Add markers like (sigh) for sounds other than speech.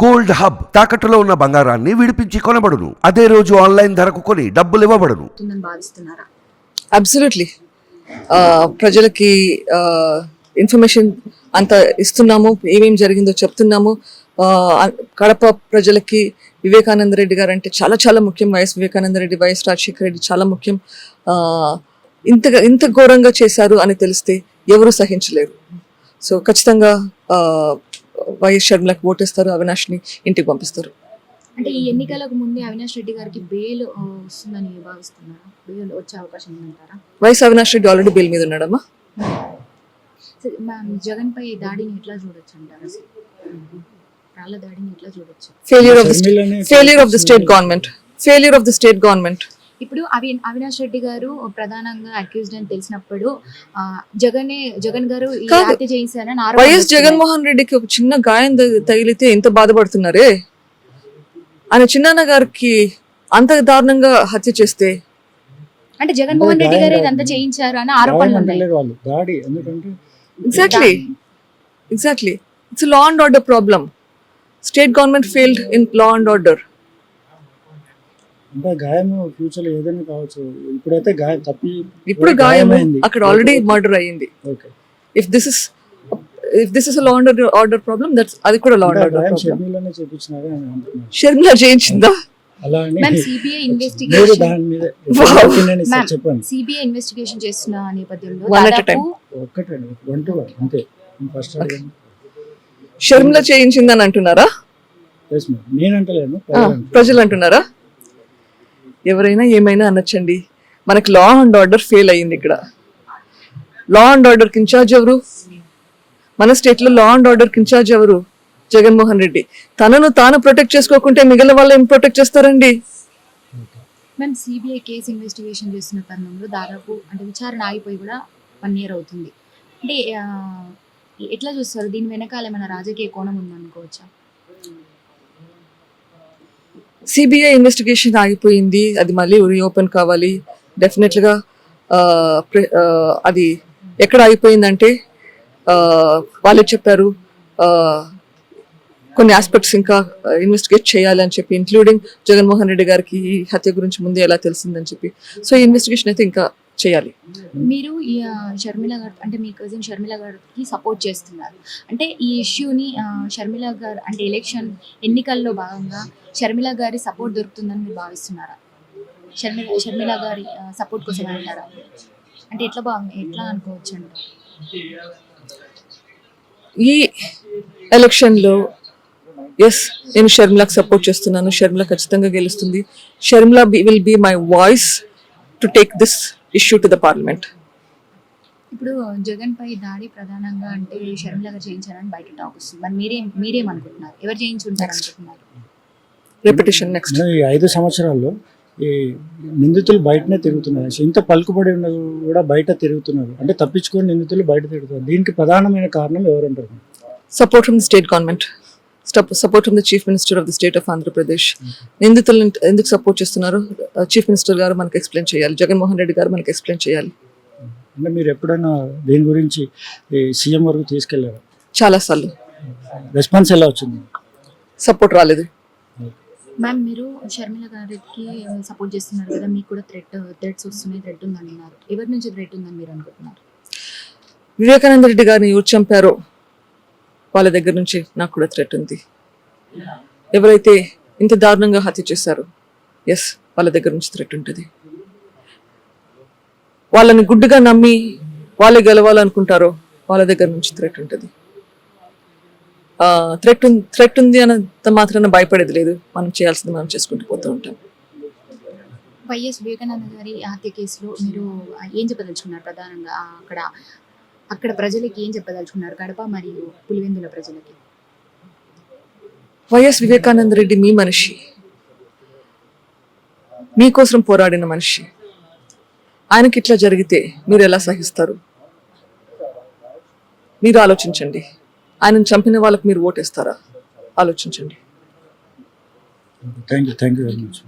Gold hub తాకట్టులో ఉన్న బంగారాన్ని విడిపించి కొనబడును. అదే రోజు ఆన్లైన్ ధరకు కొని డబ్బులు ఇవ్వబడును. భావిస్తున్నారా అబ్సల్యూట్లీ ప్రజలకి ఇన్ఫర్మేషన్ అంత ఇస్తున్నాము ఏమేం జరిగిందో చెప్తున్నాము. కడప ప్రజలకి వివేకానంద రెడ్డి గారు అంటే చాలా చాలా ముఖ్యం. వైఎస్ వివేకానంద రెడ్డి వైఎస్ రాజశేఖర రెడ్డి చాలా ముఖ్యం. ఇంతగా ఇంత ఘోరంగా చేశారు అని తెలిస్తే ఎవరు సహించలేరు. సో ఖచ్చితంగా వైఎస్ షర్మిలకు ఓటేస్తారు అవినాష్ని ఇంటికి పంపిస్తారు. అంటే ఈ ఎన్నికలకు ముందే అవినాష్ రెడ్డి గారికి బెయిల్ వస్తుందని భావిస్తున్నారా? బెయిల్ వచ్చే అవకాశం ఉందంటారా? YS Avinash Reddy already bail మీద ఉన్నాడమ్మా. సరే, మ్యామ్ జగన్ పై దాడిని ఎట్లా చూడొచ్చు అంటారు అసలు రాళ్ళ దాడిని ఎట్లా చూడొచ్చు? Failure of the failure of the state government failure of the state government ఇప్పుడు అవి అవినాష్ రెడ్డి గారు ప్రధానంగా అక్యూజ్డ్ అని తెలిసినప్పుడు జగనే జగన్ గారు ఈ. హత్య చేయించారని వైఎస్. జగన్మోహన్ రెడ్డికి ఒక చిన్న గాయం తగి- తగిలితే ఎంత బాధపడుతున్నారే? ఆయన చిన్నాన్న గారికి అంత దారుణంగా హత్య చేస్తే? అంటే జగన్మోహన్ రెడ్డి గారు ఇదంతా చేయించారు అని ఆరోపణలు ఉన్నాయి. అంటలేరు వాళ్ళు దాడి. ఎందుకంటే exactly exactly it's law and order problem state government failed in law and order అంటే గాయం ఫ్యూచర్లో ఏదైనా కావచ్చు. ఇప్పుడైతే గాయం తప్పి ఇప్పుడు గాయం. అక్కడ ఆల్రెడీ మర్డర్ అయ్యింది. Okay. If this is if this is law and order problem that's అది కూడా లా అండ్ ఆర్డర్ గాయం ప్రాబ్లం షర్మిలనే చేపించినారు అని అంటున్నారు. షర్మిల చేయించిందా? అలా అని మ్యామ్ సిబిఐ ఇన్వెస్టిగేషన్ దాని మీద (laughs) Wow. opinion ఇస్తే Ma'am. చెప్పండి. సిబిఐ ఇన్వెస్టిగేషన్ చేస్తున్న నేపథ్యంలో One at a దాదాపు ఒక్కటే వన్ టు వన్ అంతే. ఫస్ట్ అడగండి షర్మిల చేయించిందని అంటున్నారా. నేను అంటలేను ప్రజలు అంటున్నారు. ఎవరైనా ఏమైనా అనొచ్చండి. మనకి లా అండ్ ఆర్డర్ ఫెయిల్ అయ్యింది ఇక్కడ. లా అండ్ ఆర్డర్కి ఇన్ఛార్జ్ ఎవరు? మన స్టేట్లో లా అండ్ ఆర్డర్కి ఇన్ఛార్జ్ ఎవరు? జగన్మోహన్ రెడ్డి. తనను తాను ప్రొటెక్ట్ చేసుకోకుంటే మిగిలిన వాళ్ళు ఏం ప్రొటెక్ట్ చేస్తారండి? మేము సిబిఐ కేసు ఇన్వెస్టిగేషన్ చేస్తున్న తరుణంలో దాదాపు అంటే విచారణ ఆగిపోయి కూడా వన్ ఇయర్ అవుతుంది. అంటే ఎట్లా చూస్తారు? దీని వెనకాల ఏమైనా రాజకీయ కోణం ఉందనుకోవచ్చా? సిబిఐ ఇన్వెస్టిగేషన్ ఆగిపోయింది. అది మళ్ళీ రీఓపెన్ కావాలి. డెఫినెట్గా అది ఎక్కడ ఆగిపోయిందంటే ఆ, వాళ్ళే చెప్పారు కొన్ని ఆస్పెక్ట్స్ ఇంకా ఇన్వెస్టిగేట్ చేయాలి అని చెప్పి ఇంక్లూడింగ్ జగన్మోహన్ రెడ్డి గారికి ఈ హత్య గురించి ముందే ఎలా తెలిసిందని చెప్పి. సో ఈ ఇన్వెస్టిగేషన్ అయితే ఇంకా చేయాలి. మీరు ఈ షర్మిల గారు అంటే మీ కజిన్ షర్మిల గారికి సపోర్ట్ చేస్తున్నారు. అంటే ఈ ఇష్యూని షర్మిల గారు అంటే ఎలక్షన్ ఎన్నికల్లో భాగంగా షర్మిల గారి సపోర్ట్ దొరుకుతుందని మీరు భావిస్తున్నారా? షర్మిల షర్మిల గారి సపోర్ట్ కోసం అంటారా? అంటే ఎట్లా భావం ఎట్లా అనుకోవచ్చు అంటారు? ఈ ఎలక్షన్లో ఎస్ నేను షర్మిలకు సపోర్ట్ చేస్తున్నాను. షర్మిల ఖచ్చితంగా గెలుస్తుంది. Sharmila will be my voice to take this issue to the parliament ఇప్పుడు జగన్ పై దాడి ప్రధానంగా అంటే షర్మిల గారు చేయించారని బయట టాక్ వస్తుంది. మరి మీరేం మీరేమనుకుంటున్నారు ఎవరు చేయించుంటారు అనుకుంటున్నారు? రెపిటేషన్ నెక్స్ట్ ఈ ఐదు సంవత్సరాల్లో ఈ నిందితులు బయటనే తిరుగుతున్నారు. ఇంత పలుకుబడి ఉన్న కూడా బయట తిరుగుతున్నారు. అంటే తప్పించుకొని నిందితులు బయట తిరుగుతున్నారు. దీనికి ప్రధానమైన కారణం ఎవరంటారు? Support from state government support from the chief minister of the state of Andhra Pradesh నిందితులను ఎందుకు సపోర్ట్ చేస్తున్నారు? చీఫ్ మినిస్టర్ గారు మనకు ఎక్స్ప్లెయిన్ చేయాలి. జగన్మోహన్ రెడ్డి గారు మనకు ఎక్స్ప్లెయిన్ చేయాలి. అంటే మీరు ఎప్పుడైనా దీని గురించి సీఎం వరకు తీసుకెళ్ళారు? చాలాసార్లు రెస్పాన్స్ ఎలా వచ్చింది? సపోర్ట్ రాలేదు. మ్యామ్ మీరు షర్మిల గారికి సపోర్ట్ చేస్తున్నారు కదా మీకు కూడా థ్రెట్ థ్రెట్స్ వస్తున్నాయి థ్రెట్ ఉందని అన్నారు ఎవరి నుంచి థ్రెట్ ఉందని మీరు అనుకుంటున్నారు? వివేకానంద రెడ్డి గారిని ఎవరు చంపారో వాళ్ళ దగ్గర నుంచి నాకు కూడా థ్రెట్ ఉంది. ఎవరైతే ఇంత దారుణంగా హత్య చేశారో ఎస్ వాళ్ళ దగ్గర నుంచి థ్రెట్ ఉంటుంది. వాళ్ళని గుడ్డుగా నమ్మి వాళ్ళే గెలవాలనుకుంటారో వాళ్ళ దగ్గర నుంచి థ్రెట్ ఉంటుంది. థ్రెట్ థ్రెట్ ఉంది అన్నంత మాత్రాన భయపడేది లేదు. మనం చేయాల్సింది మనం చేసుకుంటూ పోతూ ఉంటాం. వైఎస్ వివేకానంద గారి హత్య కేసులో మీరు ఏం చెప్పదలుచుకున్నారు ప్రధానంగా? అక్కడ అక్కడ ప్రజలకి ఏం చెప్పదలుచుకున్నారు? కడప మరియు పులివెందుల ప్రజలకి. వైఎస్ వివేకానంద రెడ్డి మీ మనిషి. మీకోసం పోరాడిన మనిషి. ఆయనకి ఇట్లా జరిగితే మీరు ఎలా సహిస్తారు? మీరు ఆలోచించండి. ఆయనను చంపిన వాళ్ళకి మీరు ఓటేస్తారా? ఆలోచించండి. Thank you thank you very much